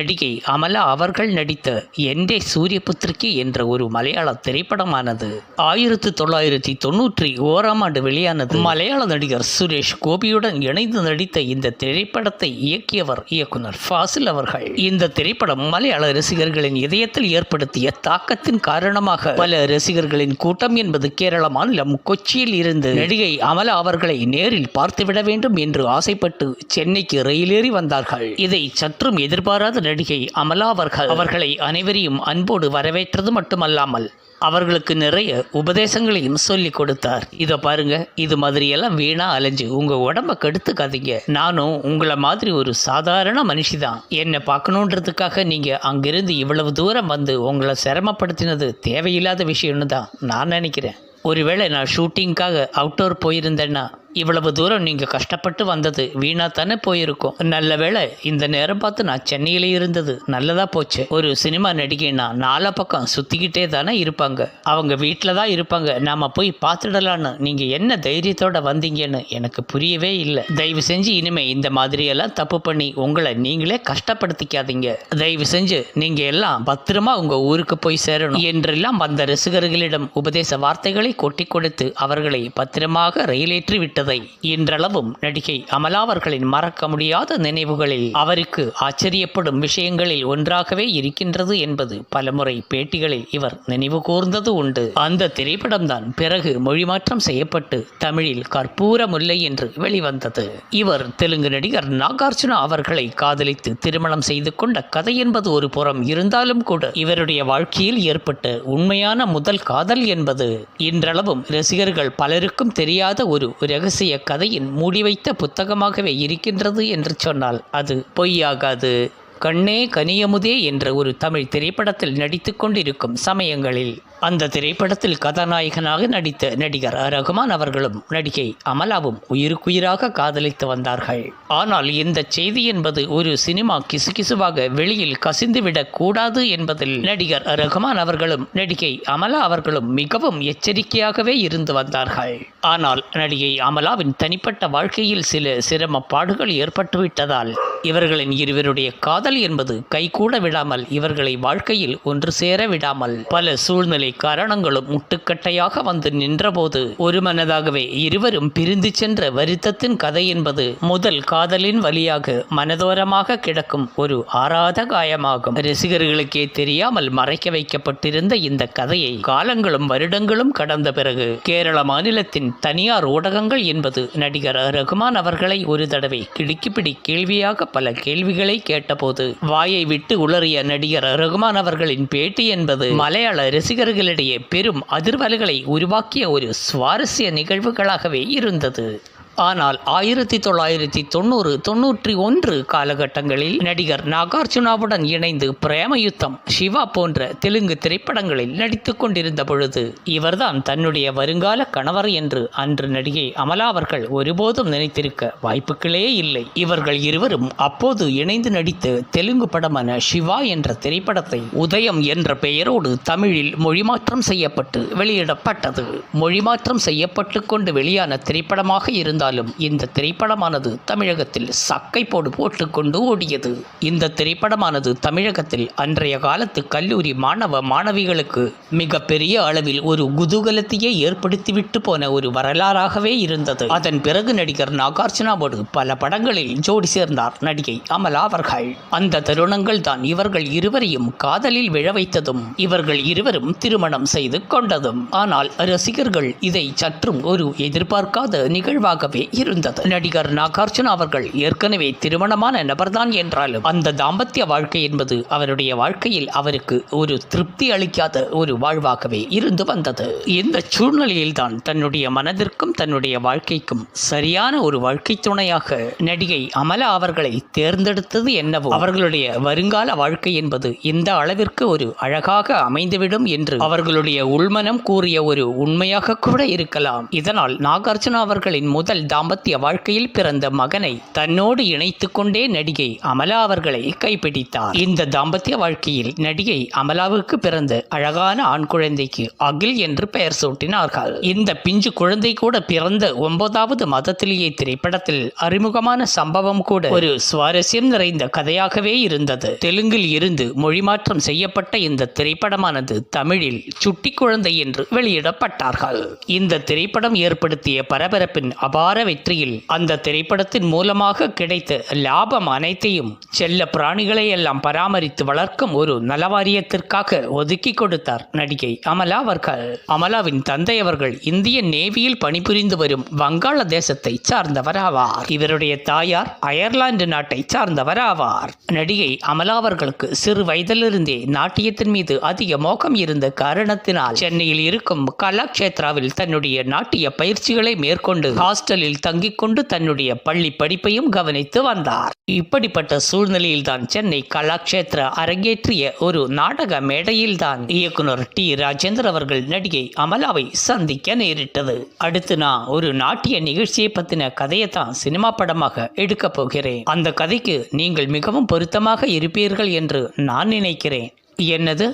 நடிகை அமலா அவர்கள் நடித்த என்டே சூரியபுத்திரிக்கு என்ற ஒரு மலையாள திரைப்படமானது. ஆயிரத்தி தொள்ளாயிரத்தி தொண்ணூற்றி ஓராம் ஆண்டு வெளியானது. மலையாள நடிகர் சுரேஷ் கோபியுடன் இணைந்து நடித்த இந்த திரைப்படத்தை இயக்கியவர் இயக்குனர் ஃபாசில் அவர்கள். இந்த திரைப்படம் மலையாள ரசிகர்களின் இதயத்தில் ஏற்படுத்திய தாக்கத்தின் காரணமாக பல ரசிகர்களின் கூட்டம் என்பது கேரள மாநிலம் கொச்சியில் இருந்து நடிகை அமலா அவர்களை நேரில் பார்த்துவிட வேண்டும் என்று ஆசைப்பட்டு சென்னைக்கு ரயிலேறி வந்தார்கள். இதை சற்றும் எதிர்பாராத நடிகை அமலா அவர்கள் அவர்களை அனைவரையும் அன்போடு வரவேற்றது மட்டுமல்லாமல் அவர்களுக்கு நிறைய உபதேசங்களையும் சொல்லி கொடுத்தார். இதை பாருங்க இது மாதிரியெல்லாம் வீணா அலைஞ்சு உங்க உடம்ப கெடுத்துக்காதீங்க. நானும் உங்களை மாதிரி ஒரு சாதாரண மனுஷி தான் என்னை பார்க்கணுன்றதுக்காக நீங்க அங்கிருந்து இவ்வளவு தூரம் வந்து உங்களை சிரமப்படுத்தினது தேவையில்லாத விஷயம்னு தான் நான் நினைக்கிறேன். ஒருவேளை நான் ஷூட்டிங்க்காக அவுட்டோர் போயிருந்தேன்னா இவ்வளவு தூரம் நீங்கள் கஷ்டப்பட்டு வந்தது வீணாக தானே போயிருக்கோம். நல்ல வேளை இந்த நேரம் பார்த்து நான் சென்னையில் இருந்தது. நல்லதாக போச்சு. ஒரு சினிமா நடிகைனா நாலா பக்கம் சுற்றிக்கிட்டே தானே இருப்பாங்க. அவங்க வீட்டில் தான் இருப்பாங்க. நாம் போய் பார்த்துடலான்னு. நீங்கள் என்ன தைரியத்தோட வந்தீங்கன்னு எனக்கு புரியவே இல்லை. தயவு செஞ்சு இனிமே இந்த மாதிரியெல்லாம் தப்பு பண்ணி உங்களை நீங்களே கஷ்டப்படுத்திக்காதீங்க. தயவு செஞ்சு நீங்கள் எல்லாம் பத்திரமா உங்கள் ஊருக்கு போய் சேரணும். என்றெல்லாம் வந்த ரசிகர்களிடம் உபதேச வார்த்தைகளை கொட்டி கொடுத்து அவர்களை பத்திரமாக ரயிலேற்றி விட்டு விட்டதை இன்றளவும் நடிகை அமலா அவர்களின் மறக்க முடியாத நினைவுகளில் அவருக்கு ஆச்சரியப்படும் விஷயங்களில் ஒன்றாகவே இருக்கின்றது என்பது பலமுறை பேட்டிகளில் இவர் நினைவு கூர்ந்தது உண்டு. அந்த திரைப்படம்தான் பிறகு மொழிமாற்றம் செய்யப்பட்டு தமிழில் கற்பூர முல்லை என்று வெளிவந்தது. இவர் தெலுங்கு நடிகர் நாகார்ஜுனா அவர்களை காதலித்து திருமணம் செய்து கொண்ட கதை என்பது ஒரு புறம் இருந்தாலும் கூட இவருடைய வாழ்க்கையில் ஏற்பட்ட உண்மையான முதல் காதல் என்பது இன்றளவும் ரசிகர்கள் பலருக்கும் தெரியாத ஒரு ரகசிய கதையின் மூடி வைத்த புத்தகமாகவே இருக்கின்றது என்று சொன்னால் அது பொய்யாகாது. கண்ணே கனியமுதே என்ற ஒரு தமிழ் திரைப்படத்தில் நடித்து கொண்டிருக்கும் சமயங்களில். அந்த திரைப்படத்தில் கதாநாயகனாக நடித்த நடிகர் ரகுமான் அவர்களும் நடிகை அமலாவும் உயிருக்குயிராக காதலித்து வந்தார்கள். ஆனால் இந்த செய்தி என்பது ஒரு சினிமா கிசுகிசுவாக வெளியில் கசிந்துவிடக் கூடாது என்பதில் நடிகர் ரகுமான் அவர்களும் நடிகை அமலா அவர்களும் மிகவும் எச்சரிக்கையாகவே இருந்து வந்தார்கள். ஆனால் நடிகை அமலாவின் தனிப்பட்ட வாழ்க்கையில் சில சிரமப்பாடுகள் ஏற்பட்டுவிட்டதால் இவர்களின் இருவருடைய காதல் என்பது கைகூட விடாமல் இவர்களை வாழ்க்கையில் ஒன்று சேர விடாமல் பல சூழ்நிலை காரணங்களும் முட்டுக்கட்டையாக வந்து நின்றபோது ஒரு மனதாகவே இருவரும் பிரிந்து சென்ற வருத்தத்தின் கதை என்பது முதல் காதலின் வழியாக மனதோரமாக கிடக்கும் ஒரு ஆறாத காயமாகும். ரசிகர்களுக்கே தெரியாமல் மறைக்க வைக்கப்பட்டிருந்த இந்த கதையை காலங்களும் வருடங்களும் கடந்த பிறகு கேரள மாநிலத்தின் தனியார் ஊடகங்கள் என்பது நடிகர் ரகுமான் அவர்களை ஒரு தடவை கிடுக்கிப்பிடி கேள்வியாக பல கேள்விகளை கேட்டபோது வாயை விட்டு உளறிய நடிகர் ரகுமான் அவர்களின் பேட்டி என்பது மலையாள ரசிகர்கள் ரசிகர்களிடையே பெரும் அதிர்வலைகளை உருவாக்கிய ஒரு சுவாரஸ்ய நிகழ்வுகளாகவே இருந்தது. ஆனால் ஆயிரத்தி தொள்ளாயிரத்தி தொண்ணூறு தொண்ணூற்றி ஒன்று காலகட்டங்களில் நடிகர் நாகார்ஜுனாவுடன் இணைந்து பிரேமயுத்தம் சிவா போன்ற தெலுங்கு திரைப்படங்களில் நடித்து கொண்டிருந்த பொழுது இவர்தான் தன்னுடைய வருங்கால கணவர் என்று அன்று நடிகை அமலா அவர்கள் ஒருபோதும் நினைத்திருக்க வாய்ப்புகளே இல்லை. இவர்கள் இருவரும் அப்போது இணைந்து நடித்த தெலுங்கு படமான சிவா என்ற திரைப்படத்தை உதயம் என்ற பெயரோடு தமிழில் மொழிமாற்றம் செய்யப்பட்டு வெளியிடப்பட்டது. மொழிமாற்றம் செய்யப்பட்டு கொண்டு வெளியான திரைப்படமாக இருந்தாலும் இந்த திரைப்படமானது தமிழகத்தில் சக்கை போடு போட்டுக்கொண்டு ஓடியது. இந்த திரைப்படமானது தமிழகத்தில் அன்றைய காலத்து கல்லூரி மாணவ மாணவிகளுக்கு மிகப்பெரிய அளவில் ஒரு குதூகலத்தையே ஏற்படுத்திவிட்டு போன ஒரு வரலாறாகவே இருந்தது. அதன் பிறகு நடிகர் நாகார்ஜுனாவோடு பல படங்களில் ஜோடி சேர்ந்தார் நடிகை அமலா அவர்கள். அந்த தருணங்கள் தான் இவர்கள் இருவரையும் காதலில் விழ வைத்ததும் இவர்கள் இருவரும் திருமணம் செய்து கொண்டதும். ஆனால் ரசிகர்கள் இதை சற்றும் ஒரு எதிர்பார்க்காத நிகழ்வாகவே இருந்தது. நடிகர் நாகார்ஜுன் அவர்கள் ஏற்கனவே திருமணமான நபர்தான் என்றாலும் அந்த தாம்பத்திய வாழ்க்கை என்பது அவருடைய வாழ்க்கையில் அவருக்கு ஒரு திருப்தி அளிக்காத ஒரு வாழ்வாகவே இருந்து வந்தது. இந்த சூழ்நிலையில் தான் தன்னுடைய மனதிற்கும் தன்னுடைய வாழ்க்கைக்கும் சரியான ஒரு வாழ்க்கை துணையாக நடிகை அமலா அவர்களை தேர்ந்தெடுத்தது என்னவோ அவர்களுடைய வருங்கால வாழ்க்கை என்பது இந்த அளவிற்கு ஒரு அழகாக அமைந்துவிடும் என்று அவர்களுடைய உள்மனம் கூறிய ஒரு உண்மையாக கூட இருக்கலாம். இதனால் நாகார்ஜுனா அவர்களின் முதல் முதல் தாம்பத்திய வாழ்க்கையில் பிறந்த மகனை தன்னோடு இணைத்து கொண்டே நடிகை அமலா அவர்களை கைப்பிடித்தார். இந்த தாம்பத்திய வாழ்க்கையில் நடிகை அமலாவுக்கு பிறந்த அழகான ஆண் குழந்தைக்கு அகில் என்று பெயர் சூட்டினார்கள். இந்த பிஞ்சு குழந்தை கூட பிறந்த ஒன்பதாவது மதத்திலேயே திரைப்படத்தில் அறிமுகமான சம்பவம் கூட ஒரு சுவாரஸ்யம் நிறைந்த கதையாகவே இருந்தது. தெலுங்கில் இருந்து மொழிமாற்றம் செய்யப்பட்ட இந்த திரைப்படமானது தமிழில் சுட்டி குழந்தை என்று வெளியிடப்பட்டார்கள். இந்த திரைப்படம் ஏற்படுத்திய பரபரப்பின் அபார வெற்றியில் அந்த திரைப்படத்தின் மூலமாக கிடைத்த லாபம் அனைத்தையும் செல்ல பிராணிகளை எல்லாம் பராமரித்து வளர்க்கும் ஒரு நலவாரியத்திற்காக ஒதுக்கி கொடுத்தார் நடிகை அமலா அவர்கள். அமலாவின் தந்தை அவர்கள் இந்திய நேவியில் பணிபுரிந்து வரும் வங்காள தேசத்தை சார்ந்தவர் ஆவார். இவருடைய தாயார் அயர்லாந்து நாட்டை சார்ந்தவர் ஆவார். நடிகை அமலா அவர்களுக்கு சிறு வயதிலிருந்தே நாட்டியத்தின் மீது அதிக மோகம் இருந்த காரணத்தினால் சென்னையில் இருக்கும் கலாக்ஷேத்ராவில் தன்னுடைய நாட்டிய பயிற்சிகளை மேற்கொண்டு ஹாஸ்டல் ஹாஸ்டலில் தங்கிக் கொண்டு தன்னுடைய பள்ளி படிப்பையும் கவனித்து வந்தார். இப்படிப்பட்ட சூழ்நிலையில்தான் சென்னை கலாக்ஷேத்ரா அரங்கேற்றிய ஒரு நாடக மேடையில்தான் இயக்குனர் டி. ராஜேந்தர் அவர்கள் நடிகை அமலாவை சந்திக்க நேரிட்டது. அடுத்து நான் ஒரு நாட்டிய நிகழ்ச்சியை பத்தின கதையை தான் சினிமா படமாக எடுக்கப் போகிறேன். அந்த கதைக்கு நீங்கள் மிகவும் பொருத்தமாக இருப்பீர்கள் என்று நான் நினைக்கிறேன். என்னது?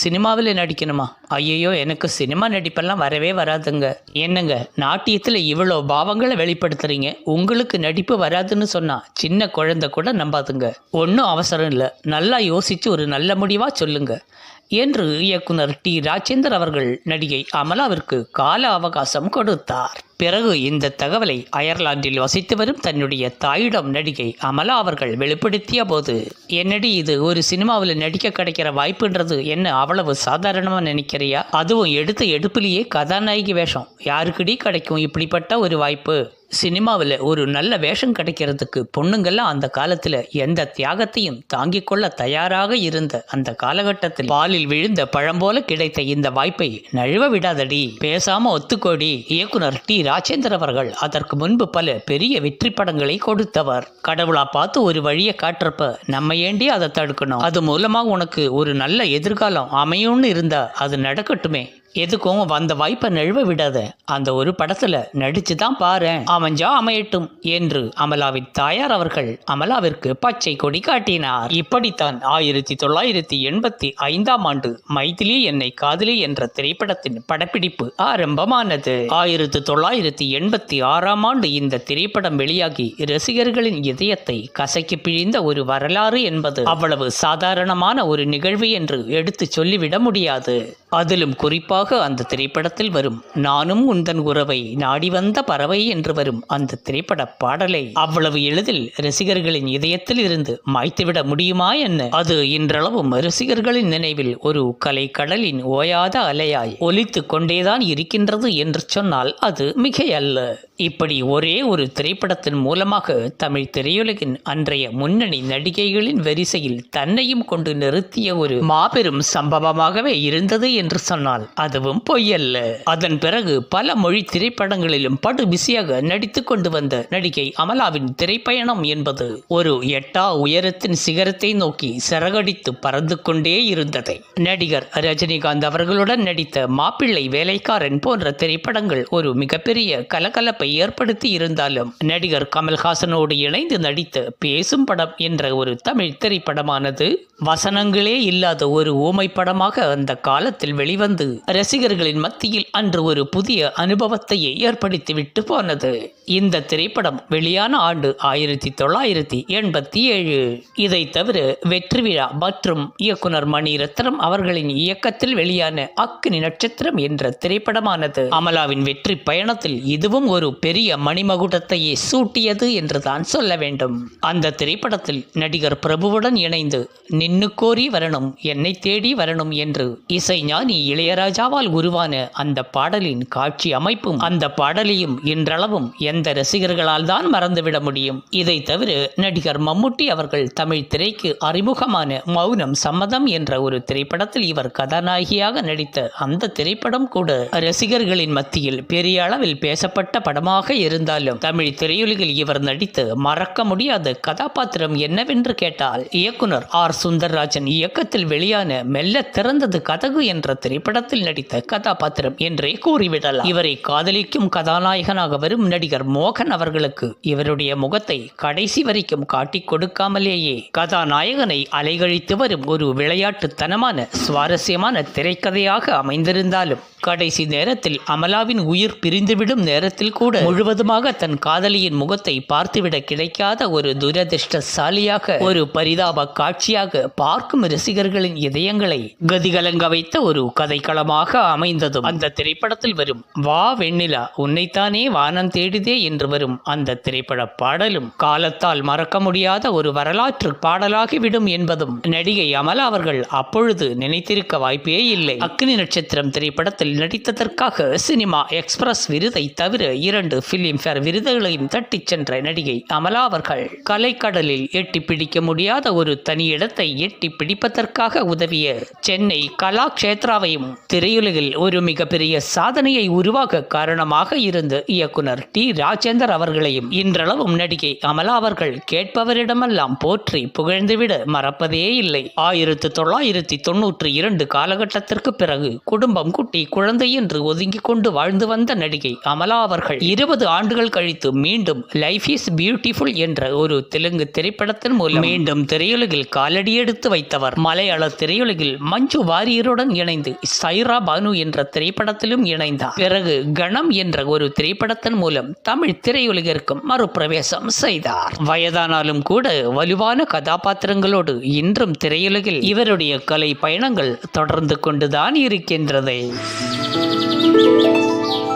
சினிமாவில் நடிக்கணுமா? ஐயையோ எனக்கு சினிமா நடிப்பெல்லாம் வரவே வராதுங்க. என்னங்க நாட்டியத்தில் இவ்வளோ பாவங்களை வெளிப்படுத்துறீங்க? உங்களுக்கு நடிப்பு வராதுன்னு சொன்னால் சின்ன குழந்தை கூட நம்பாதுங்க. ஒன்றும் அவசரம் இல்லை. நல்லா யோசித்து ஒரு நல்ல முடிவாக சொல்லுங்க. என்று இயக்குனர் டி. ராஜேந்தர் அவர்கள் நடிகை அமலாவிற்கு கால அவகாசம் கொடுத்தார். பிறகு இந்த தகவலை அயர்லாந்தில் வசித்து வரும் தன்னுடைய தாயிடம் நடிகை அமலா அவர்கள் வெளிப்படுத்திய போது என்னடி இது ஒரு சினிமாவில் நடிக்க கிடைக்கிற வாய்ப்புன்றது என்ன அவ்வளவு சாதாரணமாக நினைக்கிறியா? அதுவும் எடுத்த எடுப்பிலேயே கதாநாயகி வேஷம். யாருக்குடி கிடைக்கும் இப்படிப்பட்ட ஒரு வாய்ப்பு? சினிமாவில் ஒரு நல்ல வேஷம் கிடைக்கிறதுக்கு பொண்ணுங்கள்லாம் அந்த காலத்தில் எந்த தியாகத்தையும் தாங்கிக் கொள்ள தயாராக இருந்த அந்த காலகட்டத்தில் பாலில் விழுந்த பழம்போல கிடைத்த இந்த வாய்ப்பை நழுவ விடாதடி. பேசாம ஒத்துக்கோடி. இயக்குனர் டி. ராஜேந்தர் அவர்கள் அதற்கு முன்பு பல பெரிய வெற்றி படங்களை கொடுத்தவர். கடவுளா பார்த்து ஒரு வழியை காட்டுறப்ப நம்ம ஏண்டி அதை தடுக்கணும்? அது மூலமாக உனக்கு ஒரு நல்ல எதிர்காலம் அமையும்னு இருந்தா அது நடக்கட்டுமே? எதுக்கும் வந்த வாய்ப்பை நழுவ விடாத. அந்த ஒரு படத்துல நடிச்சு தான் பாரேன் அமைஞ்சா அமையட்டும் என்று அமலாவின் தாயார் அவர்கள் அமலாவிற்கு பச்சை கொடி காட்டினார். இப்படித்தான் ஆயிரத்தி தொள்ளாயிரத்தி எண்பத்தி ஐந்தாம் ஆண்டு மைதிலி என்னை காதலி என்ற திரைப்படத்தின் படப்பிடிப்பு ஆரம்பமானது. ஆயிரத்தி தொள்ளாயிரத்தி எண்பத்தி ஆறாம் ஆண்டு இந்த திரைப்படம் வெளியாகி ரசிகர்களின் இதயத்தை கசக்கி பிழிந்த ஒரு வரலாறு என்பது அவ்வளவு சாதாரணமான ஒரு நிகழ்வு என்று எடுத்து சொல்லிவிட முடியாது. அதிலும் குறிப்பாக அந்த திரைப்படத்தில் வரும். நானும் உந்தன் உறவை நாடி வந்த பறவை என்று வரும் அந்த திரைப்பட பாடலை. அவ்வளவு எளிதில் ரசிகர்களின் இதயத்தில் இருந்து மாய்த்துவிட முடியுமா என்ன? அது இன்றளவும் ரசிகர்களின் நினைவில் ஒரு கலை கடலின் ஓயாத அலையாய் ஒலித்து கொண்டேதான் இருக்கின்றது என்று சொன்னால் அது மிகையல்ல. இப்படி ஒரே ஒரு திரைப்படத்தின் மூலமாக தமிழ் திரையுலகின் அன்றைய முன்னணி நடிகைகளின் வரிசையில் தன்னையும் கொண்டு நிறுத்திய ஒரு மாபெரும் சம்பவமாகவே இருந்தது என்று சொன்னால் அதுவும் பொய்யல்ல. அதன் பிறகு பல மொழி திரைப்படங்களிலும் படு பிஸியாக நடித்து கொண்டு வந்த நடிகை அமலாவின் திரைப்பயணம் என்பது ஒரு எட்டா உயரத்தின் சிகரத்தை நோக்கி சிறகடித்து பறந்து கொண்டே இருந்தது. நடிகர் ரஜினிகாந்த் அவர்களுடன் நடித்த மாப்பிள்ளை வேலைக்காரன் போன்ற திரைப்படங்கள் ஒரு மிகப்பெரிய கலகலப்பை ஏற்படுத்தி இருந்தாலும் நடிகர் கமல்ஹாசனோடு இணைந்து நடித்த பேசும் படம் என்ற ஒரு தமிழ் திரைப்படமானது வசனங்களே இல்லாத ஒரு ஊமை படமாக அந்த காலத்தில் வெளிவந்து ரசிகர்களின் மத்தியில் அன்று ஒரு புதிய அனுபவத்தையே ஏற்படுத்திவிட்டு போனது. இந்த திரைப்படம் வெளியான ஆண்டு ஆயிரத்தி தொள்ளாயிரத்தி எண்பத்தி ஏழு. இதை தவிர வெற்றி விழா மற்றும் இயக்குனர் மணிரத்னம் அவர்களின் இயக்கத்தில் வெளியான அக்னி நட்சத்திரம் என்ற திரைப்படமானது. அமலாவின் வெற்றி பயணத்தில் இதுவும் ஒரு பெரிய மணிமகுடத்தையே சூட்டியது என்றுதான் சொல்ல வேண்டும். அந்த திரைப்படத்தில் நடிகர் பிரபுவுடன் இணைந்து நின்னு கோரி வரணும் என்னை தேடி வரணும் என்று இசைஞானி இளையராஜா இளையராஜாவால் உருவான அந்த பாடலின் காட்சி அமைப்பும் அந்த பாடலையும் இன்றளவும் எந்த ரசிகர்களால் தான் மறந்துவிட முடியும். இதை தவிர நடிகர் மம்முட்டி அவர்கள் தமிழ் திரைக்கு அறிமுகமான மௌனம் சம்மதம் என்ற ஒரு திரைப்படத்தில் இவர் கதாநாயகியாக நடித்த அந்த திரைப்படம் கூட ரசிகர்களின் மத்தியில் பெரிய அளவில் பேசப்பட்ட படமாக இருந்தாலும் தமிழ் திரையுலகில் இவர் நடித்து மறக்க முடியாத கதாபாத்திரம் என்னவென்று கேட்டால் இயக்குனர் ஆர். சுந்தர்ராஜன் இயக்கத்தில் வெளியான மெல்ல திறந்தது கதகு என்ற திரைப்படத்தில் நடித்த கதாபாத்திரம் என்றே கூறிவிடலாம். இவரை காதலிக்கும் கதாநாயகனாக வரும் நடிகர் மோகன் அவர்களுக்கு இவருடைய முகத்தை கடைசி வரைக்கும் காட்டிக் கொடுக்காமலேயே கதாநாயகனை அலைகழித்து வரும் ஒரு விளையாட்டுத்தனமான சுவாரஸ்யமான திரைக்கதையாக அமைந்திருந்தாலும் கடைசி நேரத்தில் அமலாவின் உயிர் பிரிந்துவிடும் நேரத்தில் கூட முழுவதுமாக தன் காதலியின் முகத்தை பார்த்துவிட கிடைக்காத ஒரு துரதிர்ஷ்டசாலியாக ஒரு பரிதாப காட்சியாக பார்க்கும் ரசிகர்களின் இதயங்களை கதிகலங்க வைத்த ஒரு கதைக்களமாக அமைந்ததும் அந்த திரைப்படத்தில் வரும் வா வெண்ணிலா உன்னைத்தானே வானம் தேடிதே என்று வரும் அந்த திரைப்பட பாடலும் காலத்தால் மறக்க முடியாத ஒரு வரலாற்று பாடலாகிவிடும் என்பதும் நடிகை அமலா அவர்கள் அப்பொழுது நினைத்திருக்க வாய்ப்பே இல்லை. அக்னி நட்சத்திரம் திரைப்படத்தில் நடித்ததற்காக சினிமா எக்ஸ்பிரஸ் விருதை தவிர இரண்டு பிலிம்ஃபேர் விருதுகளையும் தட்டிச் சென்ற நடிகை அமலா அவர்கள் கலைக்கடலில் எட்டி பிடிக்க முடியாத ஒரு தனி இடத்தை எட்டி பிடிப்பதற்காக உதவிய சென்னை கலாக்ஷேத்ராவையும் திரையுலகில் ஒரு மிகப்பெரிய சாதனையை உருவாக்க காரணமாக இருந்த இயக்குனர் டி ராஜேந்தர் அவர்களையும் இன்றளவும் நடிகை அமலா அவர்கள் கேட்பவரிடமெல்லாம் போற்றி புகழ்ந்துவிட மறப்பதே இல்லை. ஆயிரத்து தொள்ளாயிரத்தி தொன்னூற்றி இரண்டு காலகட்டத்திற்கு பிறகு குடும்பம் குட்டி குழந்தை என்று ஒதுங்கிக் கொண்டு வாழ்ந்து வந்த நடிகை அமலா அவர்கள் இருபது ஆண்டுகள் கழித்து மீண்டும் லைஃப் இஸ் பியூட்டிஃபுல் என்ற ஒரு தெலுங்கு திரைப்படத்தின் மூலம் மீண்டும் திரையுலகில் காலடி எடுத்து வைத்தவர். மலையாள திரையுலகில் மஞ்சு வாரியருடன் இணைந்து சைரா பானு என்ற திரைப்படத்திலும் இணைந்தார். பிறகு கணம் என்ற ஒரு திரைப்படத்தின் மூலம் தமிழ் திரையுலகிற்கும் மறுபிரவேசம் செய்தார். வயதானாலும் கூட வலுவான கதாபாத்திரங்களோடு இன்றும் திரையுலகில் இவருடைய கலை பயணங்கள் தொடர்ந்து கொண்டுதான் இருக்கின்றது フフフ。